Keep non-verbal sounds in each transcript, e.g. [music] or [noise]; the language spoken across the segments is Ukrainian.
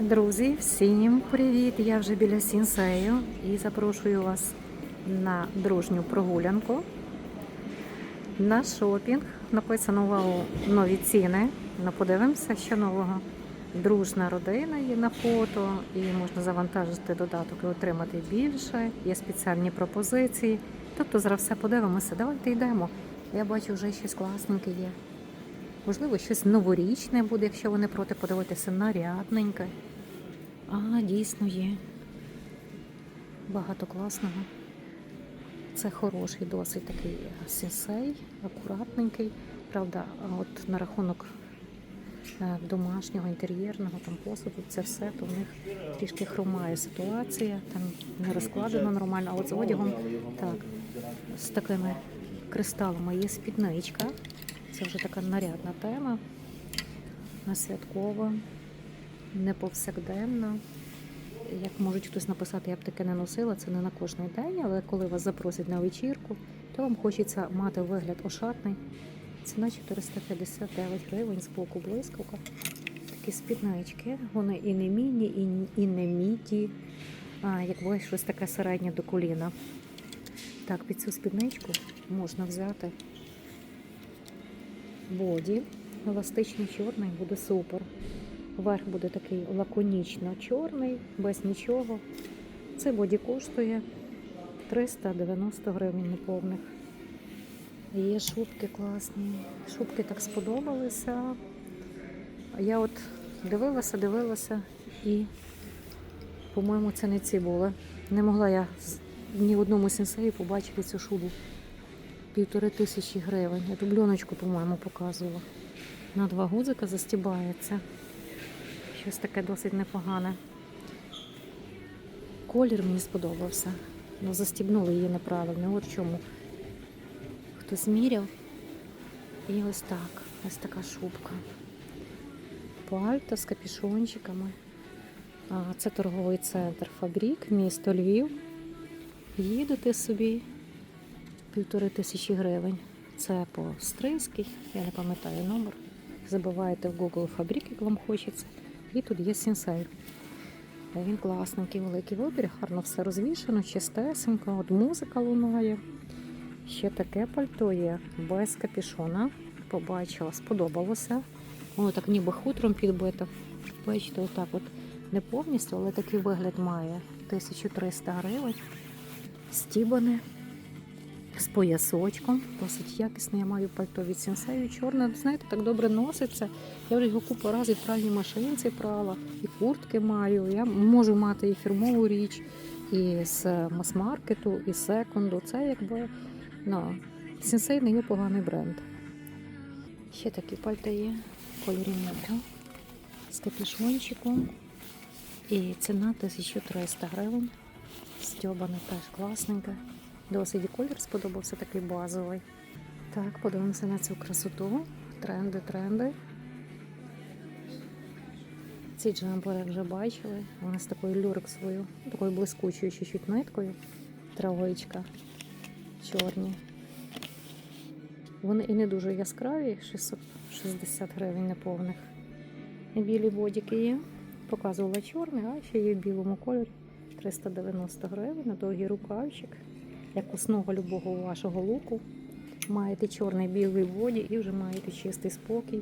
Друзі, всім привіт! Я вже біля Сінсею і запрошую вас на дружню прогулянку. На шопінг. Написано нові ціни. Ну, подивимося, що нового. Дружна родина є на фото, і можна завантажити додаток і отримати більше. Є спеціальні пропозиції. Тобто зараз все подивимося. Давайте йдемо. Я бачу, вже щось класненьке є. Можливо, щось новорічне буде, якщо ви не проти подивитися, нарядненьке. А, дійсно є. Багато класного. Це хороший досить такий сенсей, акуратненький. Правда, от на рахунок е, домашнього, інтер'єрного там посуду, це все, то в них трішки хромає ситуація, там не розкладено нормально, а з одягом так, з такими кристалами є спідничка. Це вже така нарядна тема, на святкова, не повсякденна. Як можуть хтось написати, я б таке не носила, це не на кожний день, але коли вас запросять на вечірку, то вам хочеться мати вигляд ошатний. Ціна 459 гривень з боку блискавка. Такі спіднички. Вони і не міні, і, і не міді, а якби щось таке середнє до коліна. Так, під цю спідничку можна взяти боді. Еластичний чорний буде супер. Верх буде такий лаконічно чорний, без нічого. Це боді коштує 390 гривень неповних. Є шубки класні. Шубки так сподобалися. Я от дивилася, дивилася і, по-моєму, це не ці були. Не могла я ні в одному сенсеї побачити цю шубу. Півтори тисячі гривень. Я дубльоночку, по-моєму, показувала. На два гудзика застібається. Щось таке досить непогане. Колір мені сподобався. Ну, застібнули її неправильно. От чому. Хтось міряв. І ось так. Ось така шубка. Пальто з капюшончиками. А, це торговий центр Фабрік, місто Львів. Їдете собі півтори тисячі гривень. Це по Стрийській, я не пам'ятаю номер. Забиваєте в Google Фабрік, як вам хочеться. І тут є сенсей. Він класненький, великий вибір, гарно все розвішено, чистесенько, от музика лунає. Ще таке пальто є без капішона. Побачила, сподобалося. Воно так ніби хутром підбито. Бачите, отак от не повністю, але такий вигляд має. 1300 гривень. Стібане з поясочком. Досить якісне. Я маю пальто від сенсею. Чорне, знаєте, так добре носиться. Я вже його купу разів в пральній машинці прала, і куртки маю. Я можу мати і фірмову річ, і з мас-маркету, і з секунду. Це якби ну, сенсей не є поганий бренд. Ще такі пальто є кольорі м'яка з капюшончиком. І ціна 1300 гривень. Стьобане теж класненьке. Досить колір сподобався такий базовий. Так, подивимося на цю красоту. Тренди, тренди. Ці джемпери вже бачили. Вони з такою люрексовою, такою блискучою чуть-чуть ниткою. Травичка. Чорні. Вони і не дуже яскраві, 660 гривень неповних. Білі бодіки є. Показувала чорний, а ще є в білому кольорі. 390 гривень на довгий рукавчик. Як основа любого вашого луку. Маєте чорний білий боді і вже маєте чистий спокій.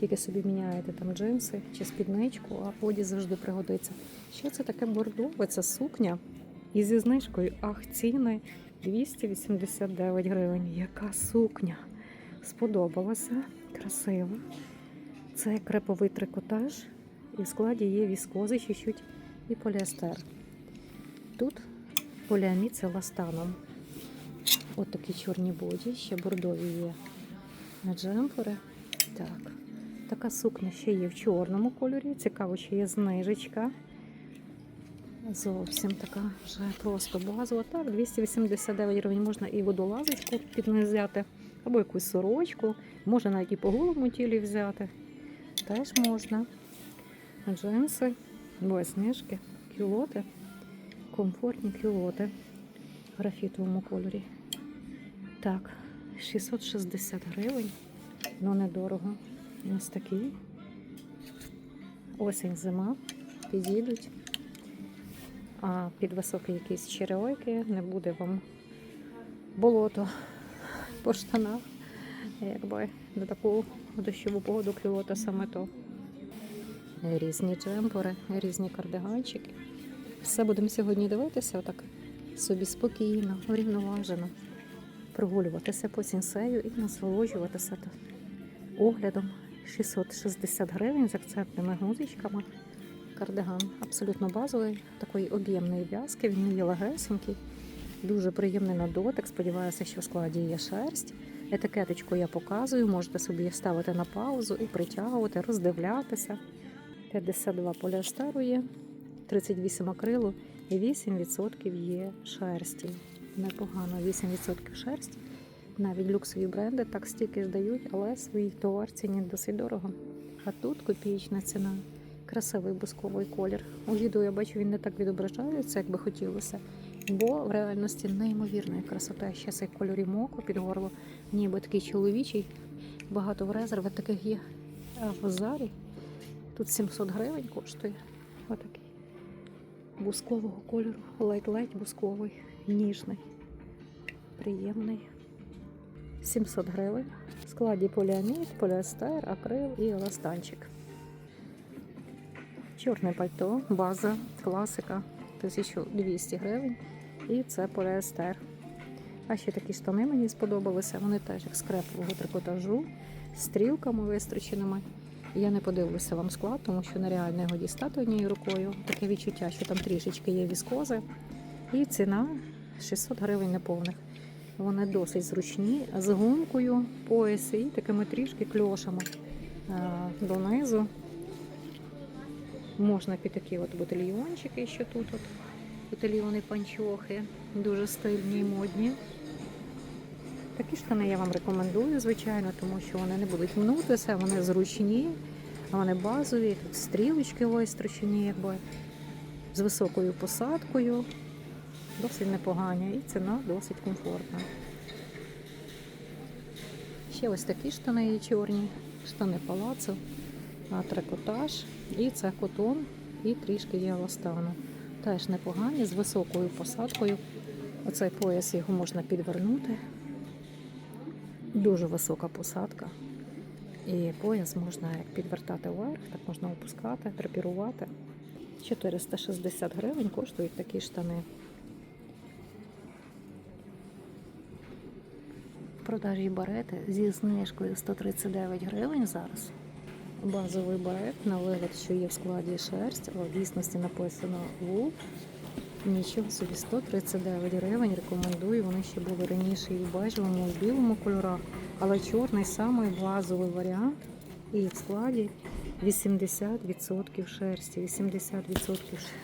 Тільки собі міняєте там джинси чи спідничку, а боді завжди пригодиться. Що це таке бордове? Це сукня. І зі знижкою, ах, ціни 289 гривень. Яка сукня! Сподобалася, красива. Це креповий трикотаж, і в складі є віскози чуть-чуть і поліестер. Тут поліамід з еластаном. От такі чорні боді, ще бордові є джемпери. Так. Така сукня ще є в чорному кольорі. Цікаво, що є знижечка. Зовсім така вже просто базова. Так, 289 гривень можна і водолазочку під або якусь сорочку, можна навіть і по голому тілі взяти. Теж можна. Джинси, знижки, кюлоти, комфортні кюлоти в графітовому кольорі. Так, 660 гривень, ну недорого. Ось такий. Осінь, зима. підійдуть. А під високі якісь черевики не буде вам болото по штанах. Якби на таку дощову погоду клювати саме то. Різні джемпери, різні кардиганчики. Все будемо сьогодні дивитися, отак собі спокійно, врівноважено, прогулюватися по сінсею і насолоджуватися оглядом 660 гривень з акцентними гузичками. Кардиган абсолютно базовий, такої об'ємної в'язки, він є легесенький, дуже приємний на дотик. Сподіваюся, що в складі є шерсть. Етикеточку я показую, можете собі ставити на паузу і притягувати, роздивлятися. 52 поліестеру є, 38 акрилу і 8% є шерсті. Непогано, 8% шерсті. Навіть люксові бренди так стільки ж дають, але свій товар цінять досить дорого. А тут копієчна ціна. Красивий бусковий колір. У відео я бачу, він не так відображається, як би хотілося. Бо в реальності неймовірна красота. Ще цей кольорі моку під горло, ніби такий чоловічий. Багато в резервах таких є. А в зарі тут 700 гривень коштує. Отакий. Бускового кольору, ледь-ледь бусковий, ніжний, приємний. 700 гривень. В складі поліамід, поліестер, акрил і еластанчик. Чорне пальто, база, класика 1200 гривень. І це поліестер. А ще такі штани мені сподобалися. Вони теж як з крепового трикотажу, стрілками вистроченими. Я не подивлюся вам склад, тому що нереально його дістати однією рукою. Таке відчуття, що там трішечки є віскози. І ціна 600 гривень неповних. Вони досить зручні, з гумкою, пояси і такими трішки кльошами е, донизу. Можна під такі от ботильйончики, що тут от ботильйони панчохи, дуже стильні і модні. Такі штани я вам рекомендую, звичайно, тому що вони не будуть мнутися, вони зручні, вони базові, тут стрілочки вистрочені, якби з високою посадкою. Досить непогані і ціна досить комфортна. Ще ось такі штани є чорні, штани палацу, трикотаж, і це котон, і трішки є еластану. Теж непогані, з високою посадкою. Оцей пояс його можна підвернути. Дуже висока посадка. І пояс можна як підвертати вверх, так можна опускати, драпірувати. 460 гривень коштують такі штани. Продажі барети зі знижкою 139 гривень зараз. Базовий барет на вигляд, що є в складі шерсть, але в дійсності написано вул. Нічого собі 139 гривень. Рекомендую. Вони ще були раніше і в бежевому, і в білому кольорах, але чорний самий базовий варіант. І в складі 80% шерсті. 80%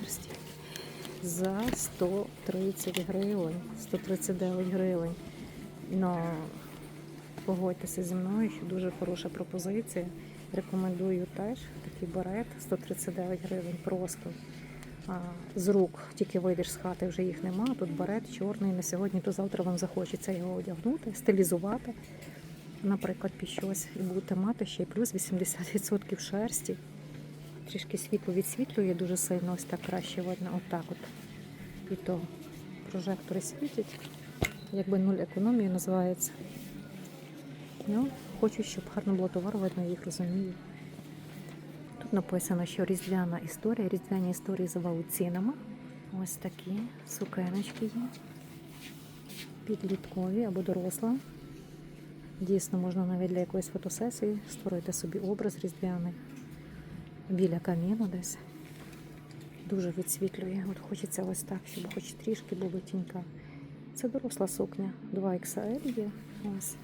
шерсті за 130 гривень, 139 гривень. Ну, погодьтеся зі мною, що дуже хороша пропозиція. Рекомендую теж такий барет 139 гривень просто. А, з рук тільки вийдеш з хати, вже їх нема. Тут барет чорний. На сьогодні, то завтра вам захочеться його одягнути, стилізувати, наприклад, під щось. І будете мати ще й плюс 80% шерсті. Трішки світло відсвітлює дуже сильно, ось так краще видно. Отак от. І то прожектори світять. Якби нуль економії називається. Ну, хочу, щоб гарно було товар, видно, їх розумію. Тут написано, що різдвяна історія, різдвяні історії за вау-цінами. Ось такі сукеночки є. Підліткові або доросла. Дійсно, можна навіть для якоїсь фотосесії створити собі образ різдвяний. Біля каміну десь. Дуже відсвітлює. От хочеться ось так, щоб хоч трішки було тінька. Це доросла сукня. 2XL є. Ось.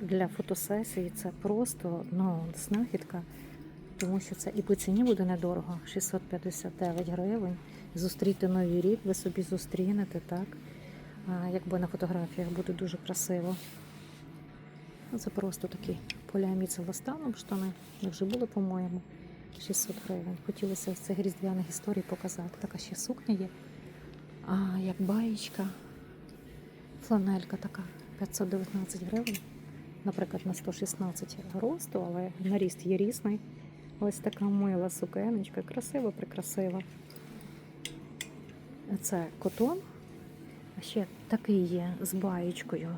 Для фотосесії це просто ну, знахідка, тому що це і по ціні буде недорого. 659 гривень. Зустріти новий рік, ви собі зустрінете, так? Якби на фотографіях буде дуже красиво. Ну, Це просто такі поліамід з еластаном штани. Вже були, по-моєму, 600 гривень. Хотілося з цих різдвяних історій показати. Така ще сукня є. А як баєчка, фланелька така 519 гривень. Наприклад, на 116 росту, але наріст є різний. Ось така мила сукеночка, красива, прикрасива. Це котон. А ще такий є з баєчкою,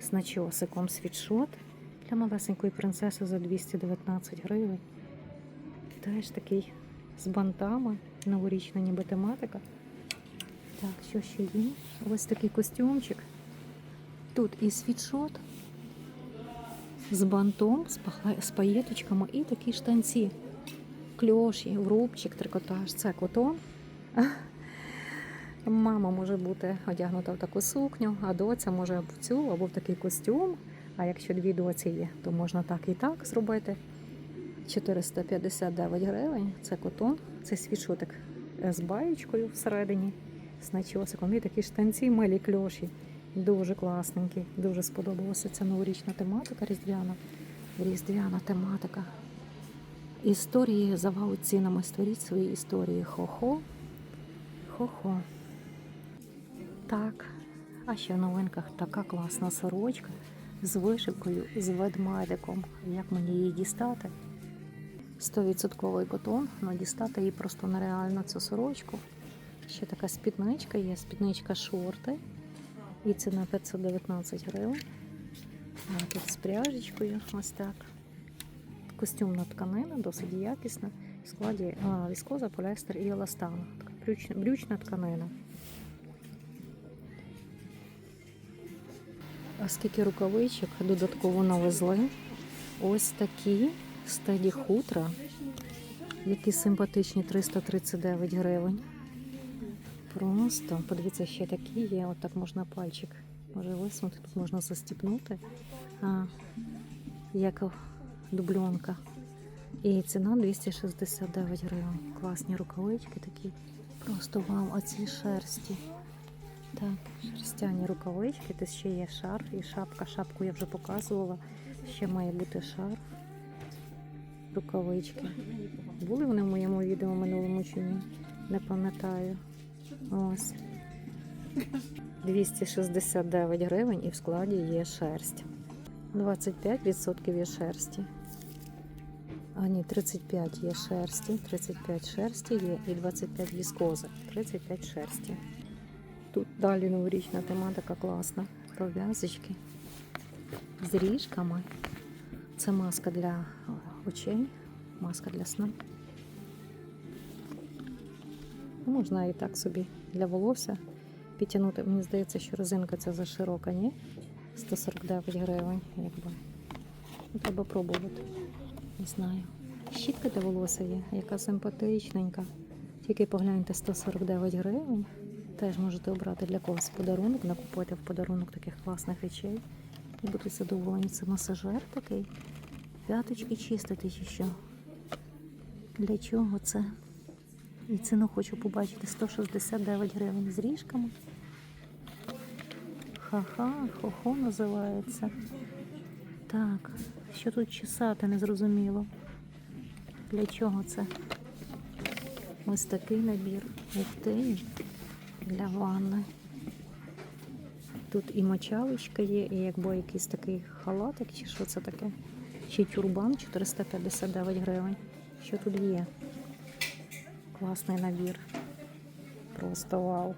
з начосиком світшот для малесенької принцеси за 219 гривень. Теж такий з бантами, новорічна ніби тематика. Так, що ще є? Ось такий костюмчик. Тут і світшот з бантом, з паєточками і такі штанці. Кльоші, рубчик, трикотаж. Це котон. [laughs] Мама може бути одягнута в таку сукню, а доця може в цю або в такий костюм. А якщо дві доці є, то можна так і так зробити. 459 гривень. Це котон, це світшотик з баєчкою всередині, з начосиком. І такі штанці милі кльоші. Дуже класненькі. Дуже сподобалася ця новорічна тематика різдвяна. Різдвяна тематика. Історії за вау цінами. Створіть свої історії. Хо-хо. Хо-хо. Так. А ще в новинках така класна сорочка з вишивкою, з ведмедиком. Як мені її дістати? 100% котон, але дістати її просто нереально цю сорочку. Ще така спідничка є, спідничка шорти. І ціна 519 гривень. Тут з пряжечкою, ось так. Костюмна тканина, досить якісна. В складі а, віскоза, поліестер і еластан. Така брючна, брючна тканина. А скільки рукавичок додатково навезли. Ось такі стеді хутра, які симпатичні 339 гривень. Просто подивіться, ще такі є. Отак можна пальчик може висунути, тут можна застіпнути, а, як дубльонка. І ціна 269 гривень. Класні рукавички такі. Просто вам оці шерсті. Так, шерстяні рукавички, тут ще є шарф і шапка. Шапку я вже показувала. Ще має бути шарф. Рукавички. Були вони в моєму відео минулому чи ні? Не пам'ятаю. Ось. [laughs] 269 гривень і в складі є шерсть. 25% є шерсті. А ні, 35 є шерсті, 35 шерсті є і 25 віскози, 35 шерсті. Тут далі новорічна тематика класна. Пров'язочки з ріжками. Це маска для очей, маска для сну. Можна і так собі для волосся підтягнути. Мені здається, що резинка ця заширока, ні? 149 гривень, якби. Ну, Треба пробувати. Не знаю. Щітка для волосся є, яка симпатичненька. Тільки погляньте 149 гривень. Теж можете обрати для когось подарунок, накупити в подарунок таких класних речей. І будуть задоволені. Це масажер такий. П'яточки чистити чи що. Для чого це? І ціну хочу побачити 169 гривень з ріжками. Ха-ха, хо-хо називається. Так, що тут чесати, не зрозуміло. Для чого це? Ось такий набір. Ух ти, для ванни. Тут і мочалочка є, і якби якийсь такий халатик, чи що це таке? Чи тюрбан 459 гривень. Що тут є? Класний набір. Просто вау.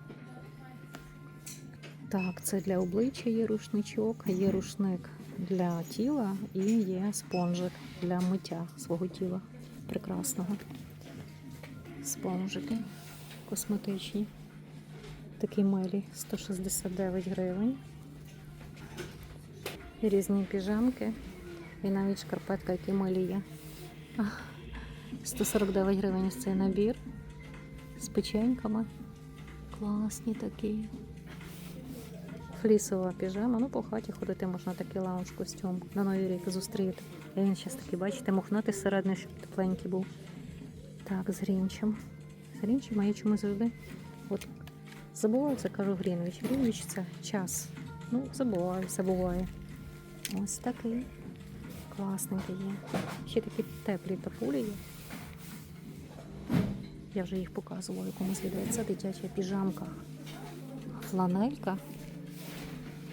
Так, це для обличчя є рушничок, є рушник для тіла і є спонжик для миття свого тіла. Прекрасного. Спонжики косметичні. Такі милі 169 гривень. Різні піжамки. І навіть шкарпетка, які милі є. Ах, 149 гривень ось цей набір з печеньками. Класні такі. Флісова піжама. Ну, по хаті ходити можна такий лаунж костюм на новий рік зустріти. І він зараз такий, бачите, мохнатий середньо, щоб тепленький був. Так, з грінчем. З грінчем, а я чому завжди. От забуваю це, кажу Грінвіч. Грінвіч це час. Ну, забуваю, все буває. Ось такий. Класненький є. Ще такі теплі тапулі є. Я вже їх показувала якомусь відео. Це дитяча піжамка. Фланелька.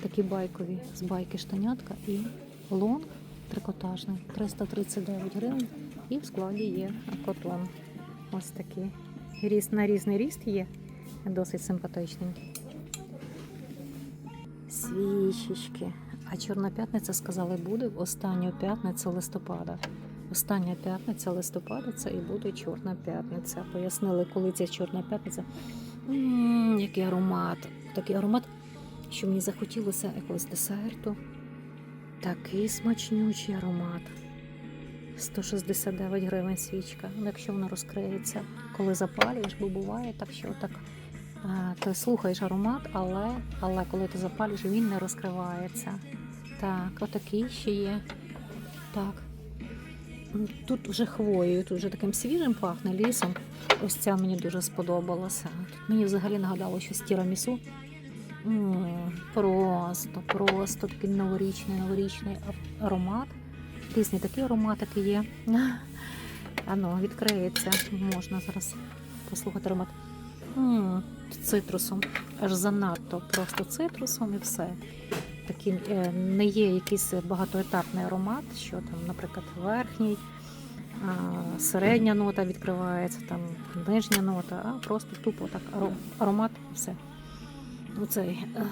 Такі байкові з байки штанятка і лонг трикотажний. 339 гривень. І в складі є котон. Ось такий. Ріст на різний ріст є. Досить симпатичненький. Свічечки. А Чорна п'ятниця, сказали, буде в останню п'ятницю листопада. Остання п'ятниця листопада це і буде Чорна п'ятниця. Пояснили, коли ця Чорна п'ятниця. Який аромат. Такий аромат, що мені захотілося якогось десерту. Такий смачнючий аромат. 169 гривень свічка, якщо вона розкриється, коли запалюєш, бо буває так, що так ти слухаєш аромат, але, але коли ти запалюєш, він не розкривається. Так, отакий ще є. Так. М, Тут вже хвоєю, тут вже таким свіжим пахне лісом. Ось ця мені дуже сподобалася. Тут мені взагалі нагадало щось тірамісу. М, Просто, просто такий новорічний, новорічний аромат. Різні такі ароматики є. [laughs] Ано, відкриється. Можна зараз послухати аромат. М, Цитрусом. Аж занадто просто цитрусом і все. Такий е, не є якийсь багатоетапний аромат, що там, наприклад, верхній, середня нота відкривається, там нижня нота, а просто тупо так аромат все. Оцей е,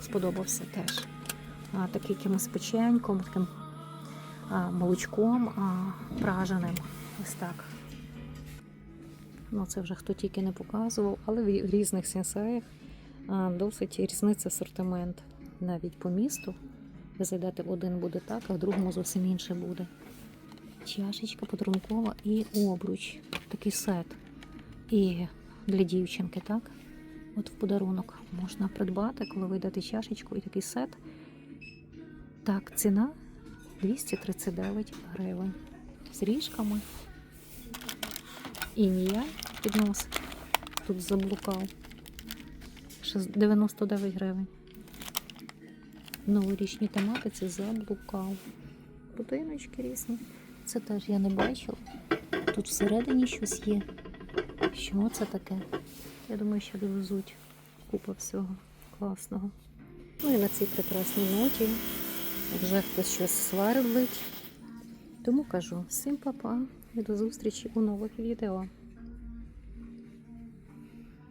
сподобався теж. Такий якимось печеньком, таким молочком праженим. Ось так. Ну, це вже хто тільки не показував, але в різних сенсеях досить різниця асортимент. Навіть по місту. Ви зайдете один буде так, а в другому зовсім інше буде. Чашечка подарункова і обруч. Такий сет. І для дівчинки, так? От в подарунок можна придбати, коли ви йдете чашечку і такий сет. Так, ціна 239 гривень. З ріжками. Інія піднос. Тут заблукав. 99 гривень. Новорічній тематиці заблукав. Будиночки різні. Це теж я не бачила. Тут всередині щось є. Що це таке? Я думаю, що довезуть купа всього класного. Ну і на цій прекрасній ноті вже хтось щось сверлить. Тому кажу всім па-па і до зустрічі у нових відео.